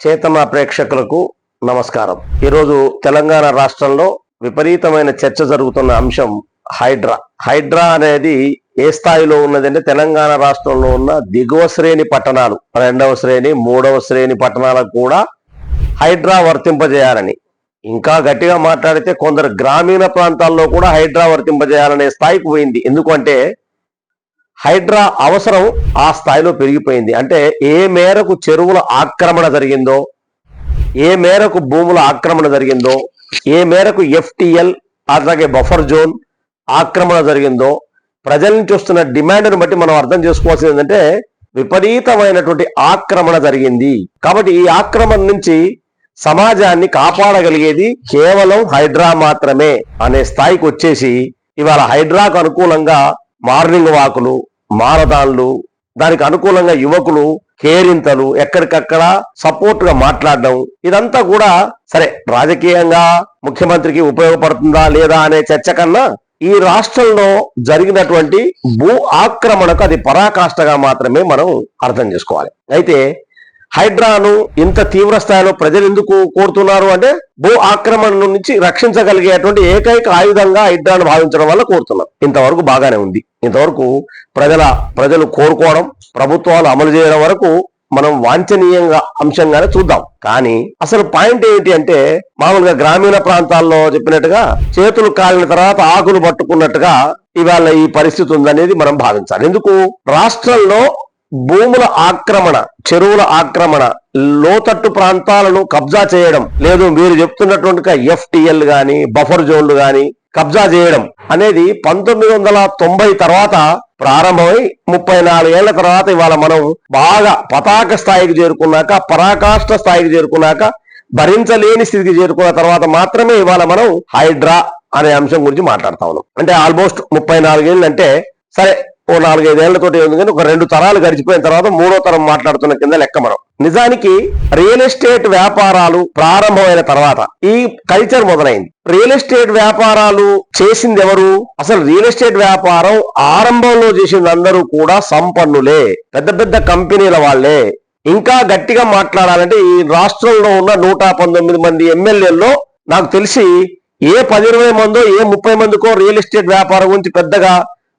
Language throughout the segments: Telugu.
చేతన ప్రేక్షకులకు నమస్కారం. ఈరోజు తెలంగాణ రాష్ట్రంలో విపరీతమైన చర్చ జరుగుతున్న అంశం హైడ్రా. హైడ్రా అనేది ఏ స్థాయిలో ఉన్నదంటే తెలంగాణ రాష్ట్రంలో ఉన్న దిగువ శ్రేణి పట్టణాలు రెండవ శ్రేణి మూడవ శ్రేణి పట్టణాలకు కూడా హైడ్రా వర్తింపజేయాలని. ఇంకా గట్టిగా మాట్లాడితే కొందరు గ్రామీణ ప్రాంతాల్లో కూడా హైడ్రా వర్తింపజేయాలనే స్థాయికి పోయింది. ఎందుకంటే హైడ్రా అవసరం ఆ స్థాయిలో పెరిగిపోయింది. అంటే ఏ మేరకు చెరువుల ఆక్రమణ జరిగిందో ఏ మేరకు భూముల ఆక్రమణ జరిగిందో ఏ మేరకు ఎఫ్టిఎల్ అలాగే బఫర్ జోన్ ఆక్రమణ జరిగిందో ప్రజల నుంచి వస్తున్న డిమాండ్ను బట్టి మనం అర్థం చేసుకోవాల్సింది ఏంటంటే విపరీతమైనటువంటి ఆక్రమణ జరిగింది. కాబట్టి ఈ ఆక్రమణ నుంచి సమాజాన్ని కాపాడగలిగేది కేవలం హైడ్రా మాత్రమే అనే స్థాయికి వచ్చేసి ఇవాళ హైడ్రాకు అనుకూలంగా మార్నింగ్ వాకులు మారదాన్లు దానికి అనుకూలంగా యువకులు కేరింతలు ఎక్కడికక్కడ సపోర్ట్గా మాట్లాడడం ఇదంతా కూడా సరే రాజకీయంగా ముఖ్యమంత్రికి ఉపయోగపడుతుందా లేదా అనే చర్చ కన్నా ఈ రాష్ట్రంలో జరిగినటువంటి భూ ఆక్రమణకు అది పరాకాష్ఠగా మాత్రమే మనం అర్థం చేసుకోవాలి. అయితే హైడ్రాను ఇంత తీవ్ర స్థాయిలో ప్రజలు ఎందుకు కోరుతున్నారు అంటే భూ ఆక్రమణ నుంచి రక్షించగలిగేటువంటి ఏకైక ఆయుధంగా హైడ్రాను భావించడం వల్ల కోరుతున్నారు ఇంతవరకు బాగానే ఉంది. ఇంతవరకు ప్రజల ప్రజలు కోరుకోవడం ప్రభుత్వాలు అమలు చేయడం వరకు మనం వాంఛనీయంగా అంశంగానే చూద్దాం. కానీ అసలు పాయింట్ ఏంటి అంటే మామూలుగా గ్రామీణ ప్రాంతాల్లో చెప్పినట్టుగా చేతులు కాలిన తర్వాత ఆకులు పట్టుకున్నట్టుగా ఇవాళ ఈ పరిస్థితి ఉందనేది మనం భావించాలి. ఎందుకు? రాష్ట్రంలో భూముల ఆక్రమణ చెరువుల ఆక్రమణ లోతట్టు ప్రాంతాలను కబ్జా చేయడం. లేదు మీరు చెప్తున్నటువంటి ఎఫ్టిఎల్ గాని బఫర్ జోన్లు గాని కబ్జా చేయడం అనేది పంతొమ్మిది వందల తొంభై తర్వాత ప్రారంభమై ముప్పై నాలుగేళ్ళ తర్వాత ఇవాళ మనం బాగా పతాక స్థాయికి చేరుకున్నాక పరాకాష్ట స్థాయికి చేరుకున్నాక భరించలేని స్థితికి చేరుకున్న తర్వాత మాత్రమే ఇవాళ మనం హైడ్రా అనే అంశం గురించి మాట్లాడతా ఉన్నాం. అంటే ఆల్మోస్ట్ ముప్పై నాలుగేళ్ళు అంటే సరే ఓ నాలుగైదేళ్ళతోటి ఉంది కానీ ఒక రెండు తరాలు గడిచిపోయిన తర్వాత మూడో తరం మాట్లాడుతున్న కింద లెక్క మనం. నిజానికి రియల్ ఎస్టేట్ వ్యాపారాలు ప్రారంభమైన తర్వాత ఈ కల్చర్ మొదలైంది. రియల్ ఎస్టేట్ వ్యాపారాలు చేసింది ఎవరు అసలు రియల్ ఎస్టేట్ వ్యాపారం ఆరంభంలో చేసింది అందరూ కూడా సంపన్నులే. పెద్ద పెద్ద కంపెనీల వాళ్ళే. ఇంకా గట్టిగా మాట్లాడాలంటే ఈ రాష్ట్రంలో ఉన్న నూట పంతొమ్మిది మంది ఎమ్మెల్యేల్లో నాకు తెలిసి ఏ పది ఇరవై మందో ఏ ముప్పై మందికో రియల్ ఎస్టేట్ వ్యాపారం గురించి పెద్దగా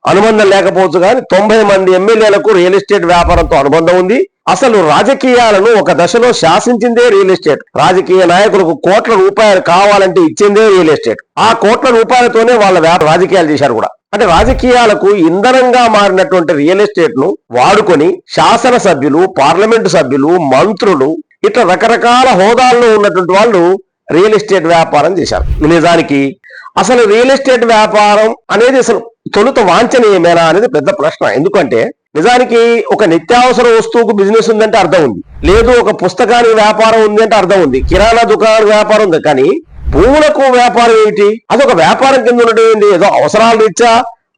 అనుబంధం లేకపోవచ్చు కానీ తొంభై మంది ఎమ్మెల్యేలకు రియల్ ఎస్టేట్ వ్యాపారంతో అనుబంధం ఉంది. అసలు రాజకీయాలను ఒక దశలో శాసించిందే రియల్ ఎస్టేట్ రాజకీయ నాయకులకు కోట్ల రూపాయలు కావాలంటే ఇచ్చిందే రియల్ ఎస్టేట్ ఆ కోట్ల రూపాయలతోనే వాళ్ళ రాజకీయాలు చేశారు కూడా. అంటే రాజకీయాలకు ఇంధనంగా మారినటువంటి రియల్ ఎస్టేట్ను వాడుకొని శాసనసభ్యులు పార్లమెంటు సభ్యులు మంత్రులు ఇట్లా రకరకాల హోదాల్లో ఉన్నటువంటి వాళ్ళు రియల్ ఎస్టేట్ వ్యాపారం చేశారు. నిజానికి అసలు రియల్ ఎస్టేట్ వ్యాపారం అనేది అసలు తొలుత వాంఛనీయమేనా అనేది పెద్ద ప్రశ్న. ఎందుకంటే నిజానికి ఒక నిత్యావసర వస్తువుకు బిజినెస్ ఉందంటే అర్థం ఉంది. లేదు ఒక పుస్తకానికి వ్యాపారం ఉంది అంటే అర్థం ఉంది. కిరాణా దుకాణానికి వ్యాపారం ఉంది. కానీ భూములకు వ్యాపారం ఏమిటి? అది ఒక వ్యాపారం కింద ఉండడం ఏంటి? ఏదో అవసరాలు ఇచ్చా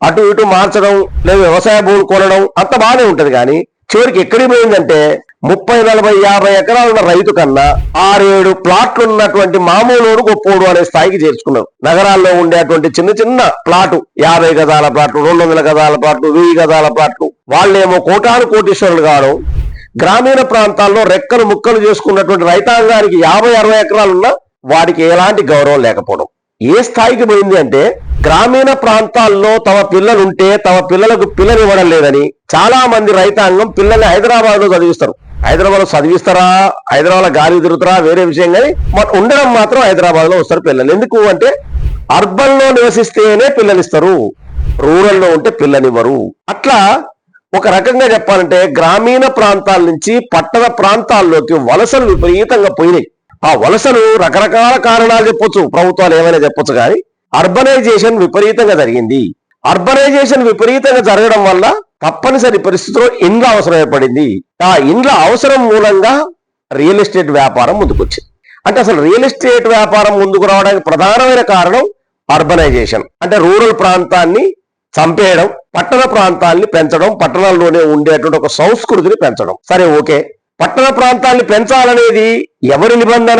అటు ఇటు మార్చడం లేదు వ్యవసాయ భూములు కొనడం అంత బాగానే ఉంటది. కానీ చివరికి ఎక్కడికి పోయిందంటే ముప్పై నలభై యాభై ఎకరాలు ఉన్న రైతు కన్నా ఆరేడు ప్లాట్లు ఉన్నటువంటి మామూలు గొప్పోడు అనే స్థాయికి చేర్చుకున్నారు నగరాల్లో ఉండేటువంటి చిన్న చిన్న ప్లాటు యాభై గదాల ప్లాట్లు రెండు వందల గదాల ప్లాట్లు వెయ్యి గదాల ప్లాట్లు వాళ్ళేమో కోటాను కోటీశ్వరులు కావడం గ్రామీణ ప్రాంతాల్లో రెక్కలు ముక్కలు చేసుకున్నటువంటి రైతాంగానికి యాభై అరవై ఎకరాలున్నా వాడికి ఎలాంటి గౌరవం లేకపోవడం. ఏ స్థాయికి పోయింది అంటే గ్రామీణ ప్రాంతాల్లో తమ పిల్లలుంటే తమ పిల్లలకు పిల్లలు ఇవ్వడం లేదని చాలా మంది రైతాంగం పిల్లల్ని హైదరాబాద్లో చదివిస్తారు. హైదరాబాద్లో చదివిస్తారా? హైదరాబాద్లో గాలి తిరుగుతారా? వేరే విషయం కానీ ఉండడం మాత్రం హైదరాబాద్లో వస్తారు పిల్లలు. ఎందుకు అంటే అర్బన్లో నివసిస్తేనే పిల్లనిస్తారు రూరల్లో ఉంటే పిల్లనివ్వరు అట్లా ఒక రకంగా చెప్పాలంటే గ్రామీణ ప్రాంతాల నుంచి పట్టణ ప్రాంతాల్లోకి వలసలు విపరీతంగా పోయినాయి. ఆ వలసలు రకరకాల కారణాలు చెప్పొచ్చు. ప్రభుత్వాలు ఏమైనా చెప్పొచ్చు కానీ అర్బనైజేషన్ విపరీతంగా జరిగింది. అర్బనైజేషన్ విపరీతంగా జరగడం వల్ల తప్పనిసరి పరిస్థితిలో ఇండ్ల అవసరం ఏర్పడింది. ఆ ఇండ్ల అవసరం మూలంగా రియల్ ఎస్టేట్ వ్యాపారం ముందుకొచ్చింది. అంటే అసలు రియల్ ఎస్టేట్ వ్యాపారం ముందుకు రావడానికి ప్రధానమైన కారణం అర్బనైజేషన్ అంటే రూరల్ ప్రాంతాన్ని చంపేయడం పట్టణ ప్రాంతాల్ని పెంచడం పట్టణాల్లోనే ఉండేటువంటి ఒక సంస్కృతిని పెంచడం. సరే ఓకే. పట్టణ ప్రాంతాన్ని పెంచాలనేది ఎవరి నిబంధన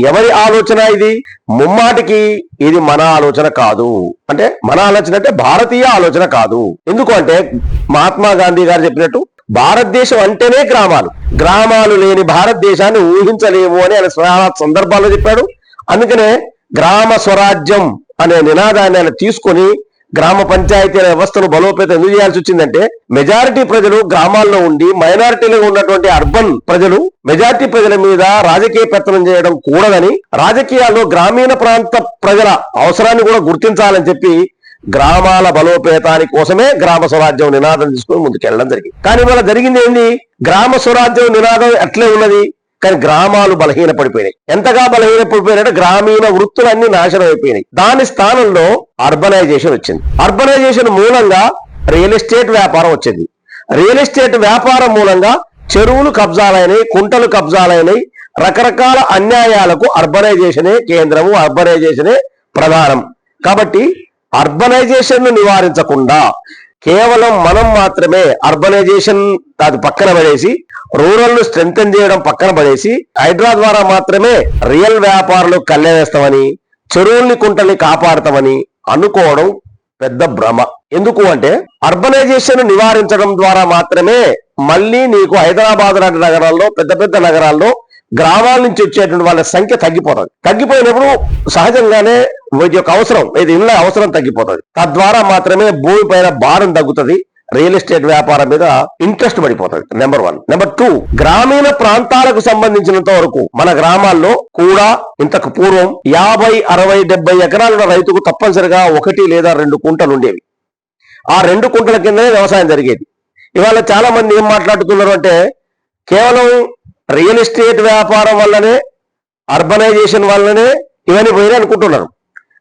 ఎవరి ఆలోచన ఇది? ముమ్మాటికి ఇది మన ఆలోచన కాదు. అంటే మన ఆలోచన అంటే భారతీయ ఆలోచన కాదు. ఎందుకు అంటే మహాత్మా గాంధీ గారు చెప్పినట్టు భారతదేశం అంటేనే గ్రామాలు. గ్రామాలు లేని భారతదేశాన్ని ఊహించలేము అని ఆయన చాలా సందర్భాల్లో చెప్పాడు. అందుకనే గ్రామ స్వరాజ్యం అనే నినాదాన్ని ఆయన తీసుకొని గ్రామ పంచాయతీల వ్యవస్థను బలోపేతం ఎందుకు చేయాల్సి వచ్చిందంటే మెజారిటీ ప్రజలు గ్రామాల్లో ఉండి మైనారిటీలో ఉన్నటువంటి అర్బన్ ప్రజలు మెజారిటీ ప్రజల మీద రాజకీయ పెత్తనం చేయడం కూడదని రాజకీయాల్లో గ్రామీణ ప్రాంత ప్రజల అవసరాన్ని కూడా గుర్తించాలని చెప్పి గ్రామాల బలోపేతాని కోసమే గ్రామ స్వరాజ్యం నినాదం తీసుకుని ముందుకెళ్ళడం జరిగింది. కానీ ఇవాళ జరిగింది ఏంది? గ్రామ స్వరాజ్యం నినాదం ఎట్లే ఉన్నది? కానీ గ్రామాలు బలహీన పడిపోయినాయి ఎంతగా బలహీన పడిపోయినట్టు గ్రామీణ వృత్తులన్నీ నాశనం అయిపోయినాయి. దాని స్థానంలో అర్బనైజేషన్ వచ్చింది. అర్బనైజేషన్ మూలంగా రియల్ ఎస్టేట్ వ్యాపారం వచ్చింది. రియల్ ఎస్టేట్ వ్యాపారం మూలంగా చెరువులు కబ్జాలైనవి కుంటలు కబ్జాలైనవి రకరకాల అన్యాయాలకు అర్బనైజేషనే కేంద్రము అర్బనైజేషనే ప్రధానం. కాబట్టి అర్బనైజేషన్ను నివారించకుండా కేవలం మనం మాత్రమే అర్బనైజేషన్ అది పక్కన పడేసి రూరల్ను స్ట్రెంగ్ చేయడం పక్కన పడేసి హైడ్రా ద్వారా మాత్రమే రియల్ వ్యాపారులు కళ్ళేస్తామని చెరువుల్ని కుంటల్ని కాపాడతామని అనుకోవడం పెద్ద భ్రమ. ఎందుకు అంటే అర్బనైజేషన్ నివారించడం ద్వారా మాత్రమే మళ్ళీ నీకు హైదరాబాద్ లాంటి నగరాల్లో పెద్ద పెద్ద నగరాల్లో గ్రామాల నుంచి వచ్చేటువంటి వాళ్ళ సంఖ్య తగ్గిపోతుంది. తగ్గిపోయినప్పుడు సహజంగానే వీటి యొక్క అవసరం ఇది ఇళ్ళ అవసరం తగ్గిపోతుంది. తద్వారా మాత్రమే భూమి పైన భారం తగ్గుతుంది. రియల్ ఎస్టేట్ వ్యాపారం మీద ఇంట్రెస్ట్ పడిపోతుంది నెంబర్ వన్. నెంబర్ టూ గ్రామీణ ప్రాంతాలకు సంబంధించినంత వరకు మన గ్రామాల్లో కూడా ఇంతకు పూర్వం యాభై అరవై డెబ్బై ఎకరాల రైతుకు తప్పనిసరిగా ఒకటి లేదా రెండు కుంటలు ఉండేవి. ఆ రెండు కుంటల కిందనే వ్యవసాయం జరిగేది. ఇవాళ చాలా మంది ఏం మాట్లాడుతున్నారు అంటే కేవలం రియల్ ఎస్టేట్ వ్యాపారం వల్లనే అర్బనైజేషన్ వల్లనే ఇవన్నీ పోయినాయి అనుకుంటున్నారు.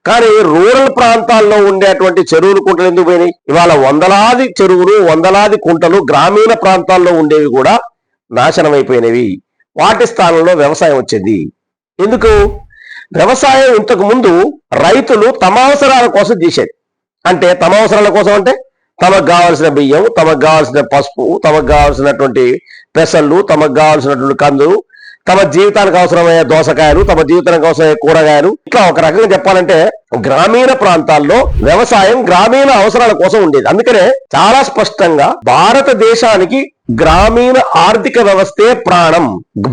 కానీ రూరల్ ప్రాంతాల్లో ఉండేటువంటి చెరువులు కుంటలు ఎందుకు పోయినాయి? ఇవాళ వందలాది చెరువులు వందలాది కుంటలు గ్రామీణ ప్రాంతాల్లో ఉండేవి కూడా నాశనం అయిపోయినవి. వాటి స్థానంలో వ్యవసాయం వచ్చింది. ఎందుకు? వ్యవసాయం ఇంతకు ముందు రైతులు తమ అవసరాల కోసం చేసేది. అంటే తమ అవసరాల కోసం అంటే తమకు కావాల్సిన బియ్యం తమకు కావాల్సిన పసుపు తమకు కావాల్సినటువంటి పెసళ్ళు తమకు కావాల్సినటువంటి కందులు తమ జీవితానికి అవసరమయ్యే దోసకాయలు తమ జీవితానికి అవసరమయ్యే కూరగాయలు. ఇట్లా ఒక రకంగా చెప్పాలంటే గ్రామీణ ప్రాంతాల్లో వ్యవసాయం గ్రామీణ అవసరాల కోసం ఉండేది. అందుకనే చాలా స్పష్టంగా భారతదేశానికి గ్రామీణ ఆర్థిక వ్యవస్థే ప్రాణం.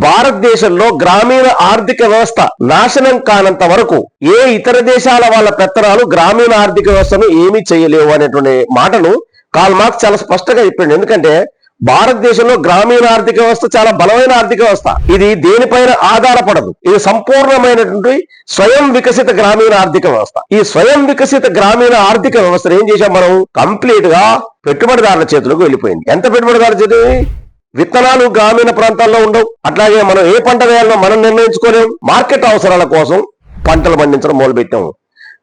భారతదేశంలో గ్రామీణ ఆర్థిక వ్యవస్థ నాశనం కానంత వరకు ఏ ఇతర దేశాల వాళ్ళ పెత్తనాలు గ్రామీణ ఆర్థిక వ్యవస్థను ఏమీ చేయలేవు అనేటువంటి మాటను కాల్ మార్క్స్ చాలా స్పష్టంగా చెప్పిండు. ఎందుకంటే భారతదేశంలో గ్రామీణ ఆర్థిక వ్యవస్థ చాలా బలమైన ఆర్థిక వ్యవస్థ. ఇది దేనిపైన ఆధారపడదు. ఇది సంపూర్ణమైనటువంటి స్వయం వికసిత గ్రామీణ ఆర్థిక వ్యవస్థ. ఈ స్వయం వికసిత గ్రామీణ ఆర్థిక వ్యవస్థను ఏం చేశాం మనం? కంప్లీట్గా పెట్టుబడిదారుల చేతులకు వెళ్ళిపోయింది. ఎంత పెట్టుబడిదారుల చేతి? విత్తనాలు గ్రామీణ ప్రాంతాల్లో ఉండవు. అట్లాగే మనం ఏ పంట వేయాలో మనం నిర్ణయించుకోలేం. మార్కెట్ అవసరాల కోసం పంటలు పండించడం మొదలుపెట్టాము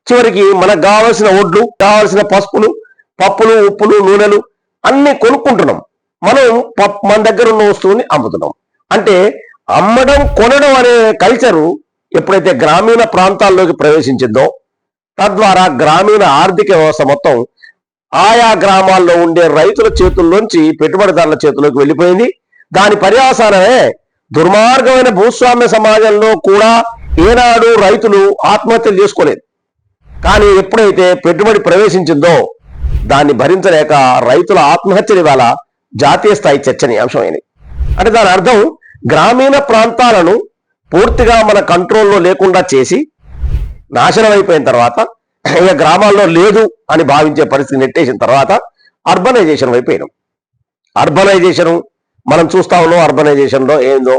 చివరికి మనకు కావాల్సిన ఒడ్లు కావాల్సిన పసుపులు పప్పులు ఉప్పులు నూనెలు అన్ని కొనుక్కుంటున్నాం. మనం మన దగ్గర ఉన్న వస్తువుని అమ్ముతున్నాం. అంటే అమ్మడం కొనడం అనే కల్చరు ఎప్పుడైతే గ్రామీణ ప్రాంతాల్లోకి ప్రవేశించిందో తద్వారా గ్రామీణ ఆర్థిక వ్యవస్థ మొత్తం ఆయా గ్రామాల్లో ఉండే రైతుల చేతుల్లోంచి పెట్టుబడిదారుల చేతుల్లోకి వెళ్ళిపోయింది. దాని పర్యావసానమే దుర్మార్గమైన భూస్వామ్య సమాజంలో కూడా ఏనాడు రైతులు ఆత్మహత్యలు చేసుకోలేదు. కానీ ఎప్పుడైతే పెట్టుబడి ప్రవేశించిందో దాన్ని భరించలేక రైతుల ఆత్మహత్యలు ఇవాళ జాతీయ స్థాయి చర్చనీయాంశమైనది. అంటే దాని అర్థం గ్రామీణ ప్రాంతాలను పూర్తిగా మన కంట్రోల్లో లేకుండా చేసి నాశనం అయిపోయిన తర్వాత ఇక గ్రామాల్లో లేదు అని భావించే పరిస్థితి నెట్టేసిన తర్వాత అర్బనైజేషన్ అయిపోయినాం అర్బనైజేషన్ మనం చూస్తా ఉన్నాం అర్బనైజేషన్లో ఏందో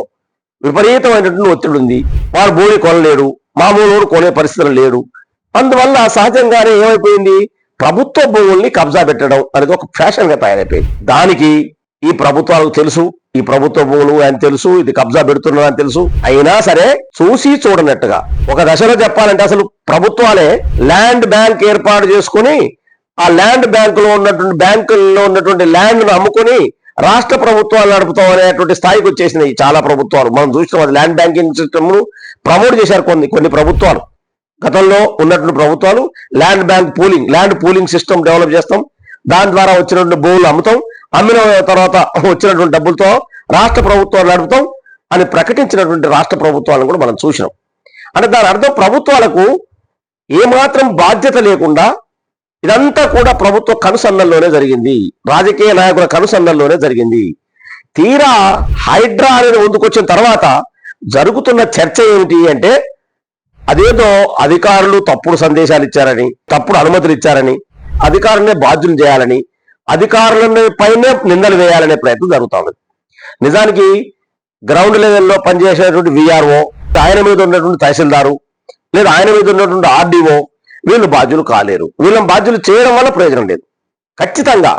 విపరీతమైనటువంటి ఒత్తిడి ఉంది. వారు భూమి కొనలేడు మామూలు కొనే పరిస్థితులు లేడు అందువల్ల సహజంగానే ఏమైపోయింది? ప్రభుత్వ భూముల్ని కబ్జా పెట్టడం అనేది ఒక ఫ్యాషన్గా తయారైపోయింది. దానికి ఈ ప్రభుత్వాలకు తెలుసు ఈ ప్రభుత్వ భూములు అని తెలుసు ఇది కబ్జా పెడుతున్నారు అని తెలుసు. అయినా సరే చూసి చూడనట్టుగా ఒక దశలో చెప్పాలంటే అసలు ప్రభుత్వాలే ల్యాండ్ బ్యాంక్ ఏర్పాటు చేసుకుని ఆ ల్యాండ్ బ్యాంక్లో ఉన్నటువంటి బ్యాంకుల్లో ఉన్నటువంటి ల్యాండ్ను అమ్ముకొని రాష్ట్ర ప్రభుత్వాలు నడుపుతాం అనేటువంటి స్థాయికి వచ్చేసినాయి చాలా ప్రభుత్వాలు. మనం చూసినాం అది ల్యాండ్ బ్యాంకింగ్ సిస్టమ్ ప్రమోట్ చేశారు కొన్ని కొన్ని ప్రభుత్వాలు. గతంలో ఉన్నటువంటి ప్రభుత్వాలు land bank pooling land pooling system develop చేస్తాం. దాని ద్వారా వచ్చినటువంటి భూములు అమ్ముతాం. అమ్మిన తర్వాత వచ్చినటువంటి డబ్బులతో రాష్ట్ర ప్రభుత్వాలు నడుపుతాం అని ప్రకటించినటువంటి రాష్ట్ర ప్రభుత్వాలను కూడా మనం చూసినాం. అంటే దాని అర్థం ప్రభుత్వాలకు ఏమాత్రం బాధ్యత లేకుండా ఇదంతా కూడా ప్రభుత్వ కనుసన్నల్లోనే జరిగింది. రాజకీయ నాయకుల కనుసన్నల్లోనే జరిగింది. తీరా హైడ్రా అనేది ముందుకొచ్చిన తర్వాత జరుగుతున్న చర్చ ఏమిటి అంటే అదేదో అధికారులు తప్పుడు సందేశాలు ఇచ్చారని తప్పుడు అనుమతులు ఇచ్చారని అధికారులనే బాధ్యులు చేయాలని అధికారుల పైనే నిందలు వేయాలనే ప్రయత్నం జరుగుతుంది. నిజానికి గ్రౌండ్ లెవెల్లో పనిచేసేటువంటి విఆర్ఓ ఆయన మీద ఉన్నటువంటి తహసీల్దారు లేదా ఆయన మీద ఉన్నటువంటి ఆర్డీఓ వీళ్ళు బాధ్యులు కాలేరు. వీళ్ళని బాధ్యులు చేయడం వల్ల ప్రయోజనం లేదు. ఖచ్చితంగా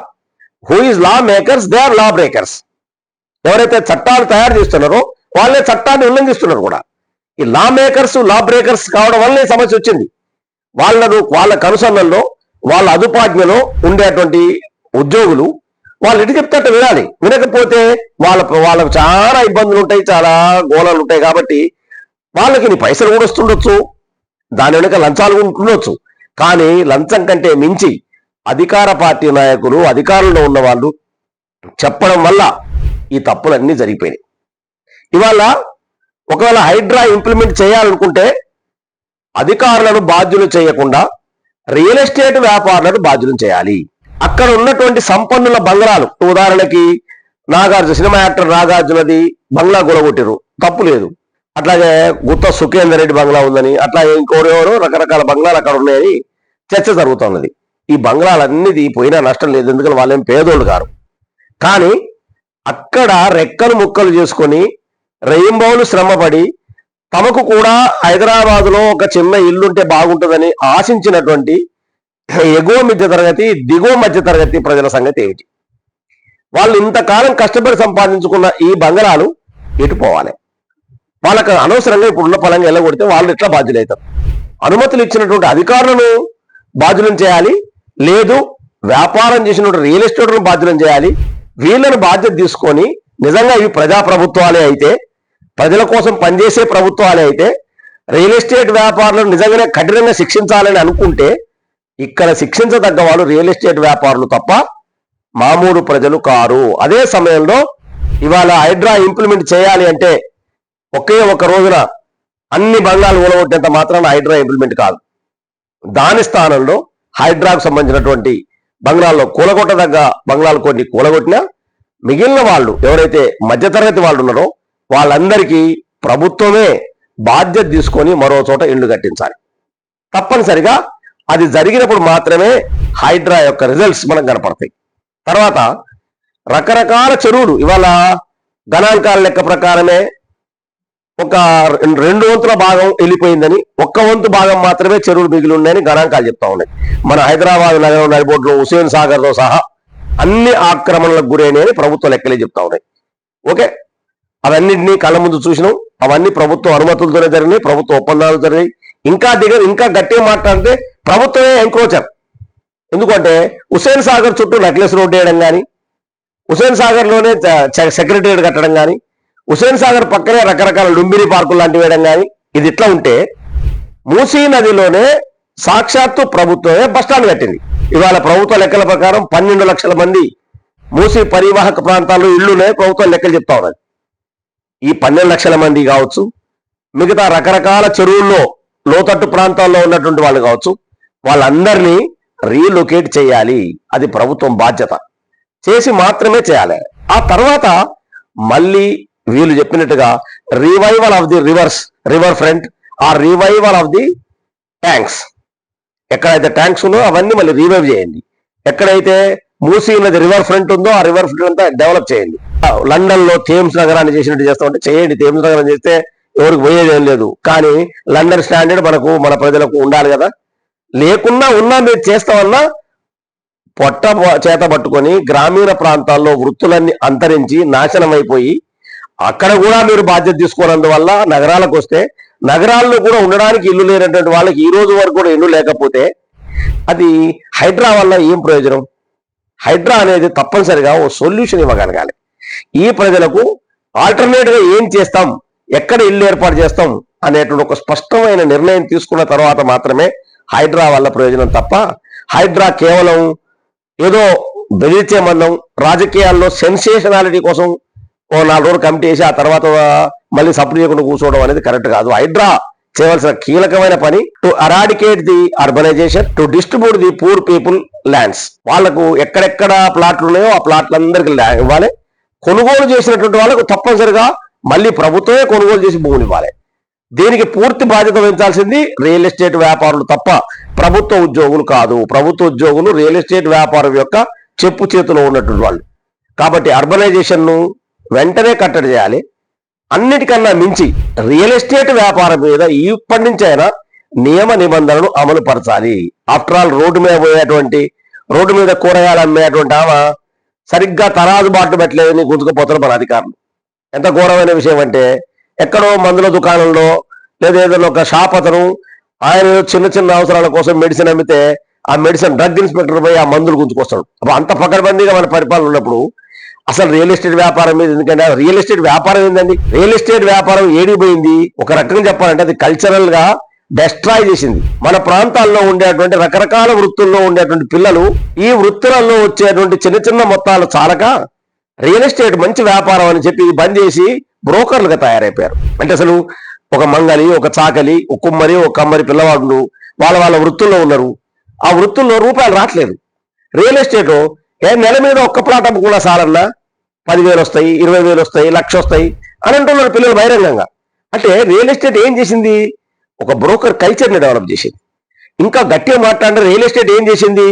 who is law makers they are law breakers ఎవరైతే చట్టాలు తయారు చేస్తున్నారో వాళ్ళే చట్టాన్ని ఉల్లంఘిస్తున్నారు కూడా. ఈ లా మేకర్స్ లా బ్రేకర్స్ కావడం వల్ల ఈ సమస్య వచ్చింది. వాళ్ళను వాళ్ళ కనుసన్నల్లో వాళ్ళ అదుపాజ్ఞలో ఉండేటువంటి ఉద్యోగులు వాళ్ళు ఎటు చెప్తే వినాలి. వినకపోతే వాళ్ళ వాళ్ళకు చాలా ఇబ్బందులు ఉంటాయి చాలా గోళాలు ఉంటాయి కాబట్టి వాళ్ళకి నీ పైసలు కూడా వస్తుండొచ్చు. దాని వెనుక లంచాలు కూడా ఉంటుండొచ్చు కానీ లంచం కంటే మించి అధికార పార్టీ నాయకులు అధికారంలో ఉన్న వాళ్ళు చెప్పడం వల్ల ఈ తప్పులన్నీ జరిగిపోయినాయి. ఇవాళ ఒకవేళ హైడ్రా ఇంప్లిమెంట్ చేయాలనుకుంటే అధికారులను బాధ్యులు చేయకుండా రియల్ ఎస్టేట్ వ్యాపారులను బాధ్యులు చేయాలి. అక్కడ ఉన్నటువంటి సంపన్నుల బంగ్లాలు ఉదాహరణకి నాగార్జున సినిమా యాక్టర్ నాగార్జునది బంగ్లా గొడగొట్టిరు తప్పు లేదు. అట్లాగే గుత్త సుఖేందర్ రెడ్డి బంగ్లా ఉందని అట్లా ఇంకోరెవరో రకరకాల బంగ్లాలు అక్కడ ఉన్నాయని చర్చ జరుగుతున్నది. ఈ బంగ్లాలన్నిది పోయినా నష్టం లేదు ఎందుకంటే వాళ్ళేం పేదోళ్ళు కారు. కానీ అక్కడ రెక్కలు ముక్కలు చేసుకొని రెయింబౌలు శ్రమపడి తమకు కూడా హైదరాబాద్లో ఒక చిన్న ఇల్లుంటే బాగుంటుందని ఆశించినటువంటి ఎగువ మధ్య తరగతి దిగువ మధ్య తరగతి ప్రజల సంగతి ఏమిటి? వాళ్ళు ఇంతకాలం కష్టపడి సంపాదించుకున్న ఈ బంగళాలు ఎటుపోవాలి వాళ్ళకు వాళ్ళకి అనవసరంగా ఇప్పుడు ఉన్న పలంగా వెళ్ళగొడితే వాళ్ళు ఎట్లా బాధ్యులవుతారు అనుమతులు ఇచ్చినటువంటి అధికారులను బాధ్యులను చేయాలి లేదు వ్యాపారం చేసినటువంటి రియల్ ఎస్టేట్ను బాధ్యులను చేయాలి వీళ్ళను బాధ్యత తీసుకొని నిజంగా ఇవి ప్రజా ప్రభుత్వాలే అయితే ప్రజల కోసం పనిచేసే ప్రభుత్వాలే అయితే రియల్ ఎస్టేట్ వ్యాపారులను నిజంగానే కఠినంగా శిక్షించాలని అనుకుంటే ఇక్కడ శిక్షించదగ్గ వాళ్ళు రియల్ ఎస్టేట్ వ్యాపారులు తప్ప మామూలు ప్రజలు కారు. అదే సమయంలో ఇవాళ హైడ్రా ఇంప్లిమెంట్ చేయాలి అంటే ఒకే ఒక రోజున అన్ని బంగాలు ఊలగొట్టేంత మాత్రాన హైడ్రా ఇంప్లిమెంట్ కాదు. దాని స్థానంలో హైడ్రాకు సంబంధించినటువంటి బంగ్లాల్లో కూలగొట్టదగ్గ బంగ్లాలు కొన్ని కూలగొట్టినా మిగిలిన వాళ్ళు ఎవరైతే మధ్యతరగతి వాళ్ళు ఉన్నారో వాళ్ళందరికీ ప్రభుత్వమే బాధ్యత తీసుకొని మరో చోట ఇల్లు కట్టించాలి. తప్పనిసరిగా అది జరిగినప్పుడు మాత్రమే హైడ్రా యొక్క రిజల్ట్స్ మనకు కనపడతాయి. తర్వాత రకరకాల చెరువులు ఇవాళ గణాంకాల లెక్క ప్రకారమే ఒక రెండు వంతుల భాగం వెళ్ళిపోయిందని ఒక్క వంతు భాగం మాత్రమే చెరువులు మిగిలి ఉన్నాయని గణాంకాలు చెప్తా ఉన్నాయి. మన హైదరాబాద్ నగరం నడిబోడ్లో హుసేన్ సాగర్తో సహా అన్ని ఆక్రమణలకు గురైనాయని ప్రభుత్వ లెక్కలే చెప్తా ఉన్నాయి. ఓకే? అవన్నింటినీ కళ్ళ ముందు చూసినాం. అవన్నీ ప్రభుత్వ అనుమతులతోనే జరిగినాయి ప్రభుత్వ ఒప్పందాలు జరిగినాయి. ఇంకా దిగ ఇంకా గట్టిగా మాట్లాడితే ప్రభుత్వమే ఎంక్రోచర్ ఎందుకంటే హుసేన్ సాగర్ చుట్టూ నెక్లెస్ రోడ్ వేయడం కానీ హుసేన్ సాగర్లోనే సెక్రటరియట్ కట్టడం కానీ హుసేన్ సాగర్ పక్కనే రకరకాల లుంబిని పార్కులు లాంటివి వేయడం కానీ ఇది ఇట్లా ఉంటే మూసీ నదిలోనే సాక్షాత్తు ప్రభుత్వమే బస్టాండ్ కట్టింది. ఇవాళ ప్రభుత్వ లెక్కల ప్రకారం పన్నెండు లక్షల మంది మూసీ పరివాహక ప్రాంతాల్లో ఇళ్ళునే ప్రభుత్వం లెక్కలు చెప్తా ఉన్నది. ఈ పన్నెండు లక్షల మంది కావచ్చు మిగతా రకరకాల చెరువుల్లో లోతట్టు ప్రాంతాల్లో ఉన్నటువంటి వాళ్ళు కావచ్చు వాళ్ళందరినీ రీలొకేట్ చేయాలి. అది ప్రభుత్వం బాధ్యత. చేసి మాత్రమే చేయాలి. ఆ తర్వాత మళ్ళీ వీళ్ళు చెప్పినట్టుగా revival of the rivers river front ఆ రివైవల్ ఆఫ్ ది ట్యాంక్స్ ఎక్కడైతే ట్యాంక్స్ ఉన్నో అవన్నీ మళ్ళీ రీవైవ్ చేయండి. ఎక్కడైతే మూసీ ఉన్నది రివర్ ఫ్రంట్ ఉందో ఆ రివర్ ఫ్రంట్ అంతా డెవలప్ చేయండి. లండన్లో థేమ్స్ నగరాన్ని చేసినట్టు చేస్తామంటే చేయండి. థేమ్స్ నగరం చేస్తే ఎవరికి పోయేది ఏం లేదు. కానీ లండన్ స్టాండర్డ్ మనకు మన ప్రజలకు ఉండాలి కదా. లేకున్నా ఉన్నా మీరు చేస్తామన్నా పొట్ట చేత పట్టుకొని గ్రామీణ ప్రాంతాల్లో వృత్తులన్నీ అంతరించి నాశనం అయిపోయి అక్కడ కూడా మీరు బాధ్యత తీసుకోనందువల్ల నగరాలకు వస్తే నగరాల్లో కూడా ఉండడానికి ఇల్లు లేనటువంటి వాళ్ళకి ఈ రోజు వరకు కూడా ఇల్లు లేకపోతే అది హైడ్రా వల్ల ఏం ప్రయోజనం? హైడ్రా అనేది తప్పనిసరిగా ఓ సొల్యూషన్ ఇవ్వగలగాలి. ఈ ప్రజలకు ఆల్టర్నేట్గా ఏం చేస్తాం? ఎక్కడ ఇల్లు ఏర్పాటు చేస్తాం? అనేటువంటి ఒక స్పష్టమైన నిర్ణయం తీసుకున్న తర్వాత మాత్రమే హైడ్రా వల్ల ప్రయోజనం తప్ప హైడ్రా కేవలం ఏదో బెదిరించే మందం రాజకీయాల్లో సెన్సేషనాలిటీ కోసం ఓ నాలుగు రోజులు కమిటీ వేసి ఆ తర్వాత మళ్ళీ సపోర్ట్ చేయకుండా కూర్చోవడం అనేది కరెక్ట్ కాదు. హైడ్రా చేయవలసిన కీలకమైన పని to eradicate the urbanization to distribute the poor people lands వాళ్ళకు ఎక్కడెక్కడ ప్లాట్లు ఉన్నాయో ఆ ప్లాట్లందరికీ ఇవ్వాలి. కొనుగోలు చేసినటువంటి వాళ్ళకు తప్పనిసరిగా మళ్ళీ ప్రభుత్వమే కొనుగోలు చేసి భూములు ఇవ్వాలి. దీనికి పూర్తి బాధ్యత వహించాల్సింది రియల్ ఎస్టేట్ వ్యాపారులు తప్ప ప్రభుత్వ ఉద్యోగులు కాదు. ప్రభుత్వ ఉద్యోగులు రియల్ ఎస్టేట్ వ్యాపారం యొక్క చెప్పు చేతిలో ఉన్నటువంటి వాళ్ళు. కాబట్టి అర్బనైజేషన్ను వెంటనే కట్టడి చేయాలి. అన్నిటికన్నా మించి రియల్ ఎస్టేట్ వ్యాపారం మీద ఇప్పటి నుంచైనా నియమ నిబంధనలు అమలు పరచాలి. ఆఫ్టర్ ఆల్ రోడ్డు మీద పోయేటువంటి రోడ్డు మీద కూరగాయలు అమ్మేటువంటి ఆమె సరిగ్గా తరాజు బాటు పెట్టలేదని గుంజుకుపోతారు మన అధికారులు. ఎంత ఘోరమైన విషయం అంటే ఎక్కడో మందుల దుకాణంలో లేదా ఏదైనా ఒక షాప్ అతను ఆయన చిన్న చిన్న అవసరాల కోసం మెడిసిన్ అమ్మితే ఆ మెడిసిన్ డ్రగ్ ఇన్స్పెక్టర్ పోయి ఆ మందులు గుంజుకొస్తాడు. అప్పుడు అంత పకడ్బందీగా మన పరిపాలన ఉన్నప్పుడు అసలు రియల్ ఎస్టేట్ వ్యాపారం మీద ఎందుకంటే రియల్ ఎస్టేట్ వ్యాపారం ఏందండి? రియల్ ఎస్టేట్ వ్యాపారం ఏడిపోయింది. ఒక రకంగా చెప్పాలంటే అది కల్చరల్గా డెస్ట్రాయ్ చేసింది. మన ప్రాంతాల్లో ఉండేటువంటి రకరకాల వృత్తుల్లో ఉండేటువంటి పిల్లలు ఈ వృత్తులలో వచ్చేటువంటి చిన్న చిన్న మొత్తాలు చాలక రియల్ ఎస్టేట్ మంచి వ్యాపారం అని చెప్పి ఇది బంద్ చేసి బ్రోకర్లుగా తయారైపోయారు. అంటే అసలు ఒక మంగలి ఒక చాకలి ఒక కుమ్మరి ఒక కమ్మరి పిల్లవాడు వాళ్ళ వాళ్ళ వృత్తుల్లో ఉన్నారు. ఆ వృత్తుల్లో రూపాయలు రావట్లేదు. రియల్ ఎస్టేట్ ఏ నెల మీద ఒక్క ప్లాట్ అమ్ముకున్నా సారన్నా పదివేలు వస్తాయి ఇరవై వేలు వస్తాయి లక్ష వస్తాయి అని అంటున్నారు పిల్లలు బహిరంగంగా. అంటే రియల్ ఎస్టేట్ ఏం చేసింది? ఒక బ్రోకర్ కల్చర్ని డెవలప్ చేసింది. ఇంకా గట్టిగా మాట్లాడిన రియల్ ఎస్టేట్ ఏం చేసింది?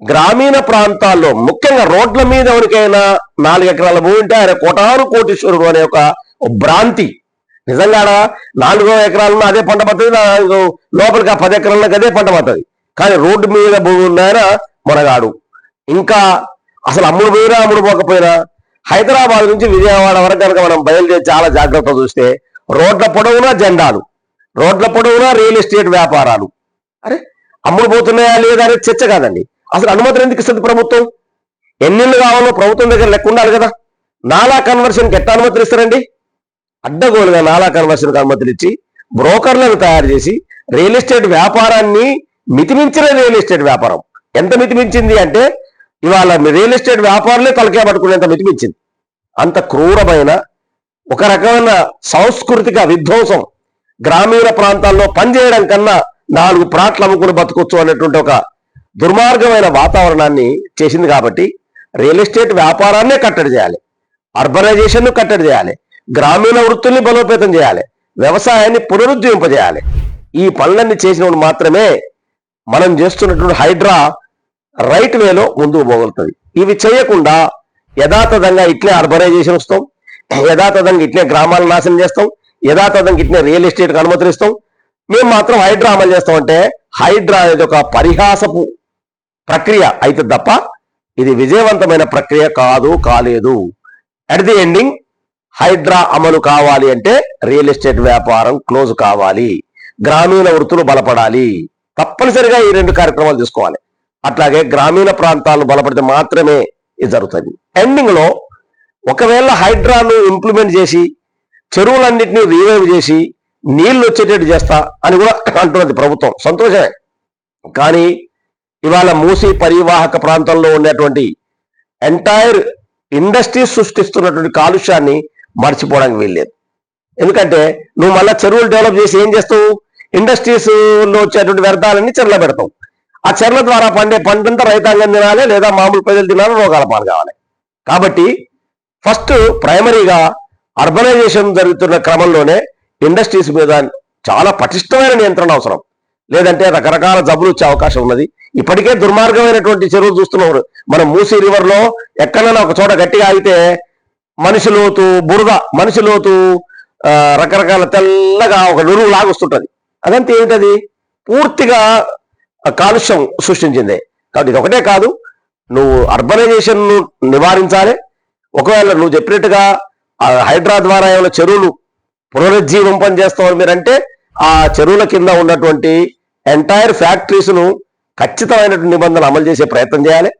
గ్రామీణ ప్రాంతాల్లో ముఖ్యంగా రోడ్ల మీద ఎవరికైనా నాలుగు ఎకరాల భూమి ఉంటే ఆయన కోటాను కోటీశ్వరుడు అనే ఒక భ్రాంతి. నిజంగా నాలుగో ఎకరాలను అదే పంట పడుతుంది నాలుగు లోపలికి ఆ పది ఎకరాలకు అదే పంట పడుతుంది కానీ రోడ్డు మీద భూమి ఉన్నాయన మనగాడు ఇంకా అసలు అమ్ముడు పోయినా అమ్ముడు పోకపోయినా హైదరాబాద్ నుంచి విజయవాడ వరకు కనుక మనం బయలుదేరి చాలా జాగ్రత్త చూస్తే రోడ్ల పొడవునా జెండాలు రోడ్ల పొడవునా రియల్ ఎస్టేట్ వ్యాపారాలు. అరే అమ్ముడు పోతున్నాయా లేదా అనేది చర్చ కాదండి. అసలు అనుమతులు ఎందుకు ఇస్తుంది ప్రభుత్వం? ఎన్నిళ్ళు కావాలో ప్రభుత్వం దగ్గర లెక్క ఉండాలి కదా. నాలా కన్వర్షన్కి ఎట్లా అనుమతులు ఇస్తారండి? అడ్డగోలుగా నాలా కన్వర్షన్కి అనుమతులు ఇచ్చి బ్రోకర్లను తయారు చేసి రియల్ ఎస్టేట్ వ్యాపారాన్ని మితిమించిన రియల్ ఎస్టేట్ వ్యాపారం. ఎంత మితిమించింది అంటే ఇవాళ రియల్ ఎస్టేట్ వ్యాపారులే తలకే పట్టుకునేంత మితిమించింది అంత క్రూరమైన ఒక రకమైన సాంస్కృతిక విధ్వంసం గ్రామీణ ప్రాంతాల్లో పనిచేయడం కన్నా నాలుగు ప్లాట్లు అమ్ముకుని బతకొచ్చు అనేటువంటి ఒక దుర్మార్గమైన వాతావరణాన్ని చేసింది కాబట్టి రియల్ ఎస్టేట్ వ్యాపారాన్నే కట్టడి చేయాలి. అర్బనైజేషన్ను కట్టడి చేయాలి. గ్రామీణ వృత్తుల్ని బలోపేతం చేయాలి. వ్యవసాయాన్ని పునరుద్ధరింపజేయాలి ఈ పనులన్నీ చేసినప్పుడు మాత్రమే మనం చేస్తున్నటువంటి హైడ్రా రైట్ వేలో ముందుకు పోగలుగుతుంది ఇవి చేయకుండా యథాతథంగా ఇట్లే అర్బనైజేషన్ వస్తాం యథాతథంగా ఇట్లే గ్రామాలను నాశనం చేస్తాం యథాతథంగా ఇట్లే రియల్ ఎస్టేట్ అనుమతిస్తాం మేము మాత్రం హైడ్రా అమలు చేస్తామంటే హైడ్రా అనేది ఒక పరిహాసపు ప్రక్రియ అయితే తప్ప ఇది విజయవంతమైన ప్రక్రియ కాదు కాలేదు. అట్ ది ఎండింగ్ హైడ్రా అమలు కావాలి అంటే రియల్ ఎస్టేట్ వ్యాపారం క్లోజ్ కావాలి. గ్రామీణ వృత్తులు బలపడాలి. తప్పనిసరిగా ఈ రెండు కార్యక్రమాలు తీసుకోవాలి. అట్లాగే గ్రామీణ ప్రాంతాలు బలపడితే మాత్రమే ఇది జరుగుతుంది. ఎండింగ్లో ఒకవేళ హైడ్రాను ఇంప్లిమెంట్ చేసి చెరువులన్నింటినీ రీవైవ్ చేసి నీళ్ళు వచ్చేటట్టు చేస్తా అని కూడా అంటున్నది ప్రభుత్వం. సంతోషమే. కానీ ఇవాళ మూసి పరివాహక ప్రాంతంలో ఉండేటువంటి ఎంటైర్ ఇండస్ట్రీ సృష్టిస్తున్నటువంటి కాలుష్యాన్ని మర్చిపోవడానికి వీల్లేదు. ఎందుకంటే నువ్వు మళ్ళీ చెరువులు డెవలప్ చేసి ఏం చేస్తావు? ఇండస్ట్రీస్లో వచ్చేటువంటి వ్యర్థాలన్నీ చెరువులో పెడతావు ఆ చెర్ల ద్వారా పండే పంటంతా రైతాంగం తినాలి లేదా మామూలు ప్రజలు తినాలి రోగాల పాలు కావాలి. కాబట్టి ఫస్ట్ ప్రైమరీగా అర్బనైజేషన్ జరుగుతున్న క్రమంలోనే ఇండస్ట్రీస్ మీద చాలా పటిష్టమైన నియంత్రణ అవసరం. లేదంటే రకరకాల జబ్బులు వచ్చే అవకాశం ఉన్నది. ఇప్పటికే దుర్మార్గమైనటువంటి చెరువులు చూస్తున్నారు మనం మూసీ రివర్లో ఎక్కడైనా ఒక చోట గట్టిగా ఆగితే మనిషి లోతు బురద మనిషి లోతు రకరకాల తెల్లగా ఒక నురువు లాగొస్తుంటది. అదంతా ఏమిటది? పూర్తిగా కాలుష్యం సృష్టించింది. కాబట్టి ఇది ఒకటే కాదు నువ్వు అర్బనైజేషన్ను నివారించాలి. ఒకవేళ నువ్వు చెప్పినట్టుగా ఆ హైడ్రా ద్వారా ఏమైనా చెరువులు పునరుజ్జీవం పని చేస్తామని మీరంటే ఆ చెరువుల కింద ఉన్నటువంటి ఎంటైర్ ఫ్యాక్టరీస్ను ఖచ్చితమైనటువంటి నిబంధనలు అమలు చేసే ప్రయత్నం చేయాలి.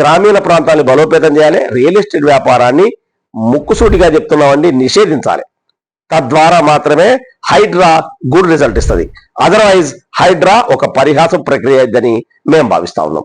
గ్రామీణ ప్రాంతాన్ని బలోపేతం చేయాలి. రియల్ ఎస్టేట్ వ్యాపారాన్ని ముక్కుసూటిగా చెప్తున్నామండి నిషేధించాలి. తద్వారా మాత్రమే హైడ్రా గుడ్ రిజల్ట్ ఇస్తుంది. అదర్వైజ్ హైడ్రా ఒక పరిహాసం ప్రక్రియ అని మేము భావిస్తా ఉన్నాం.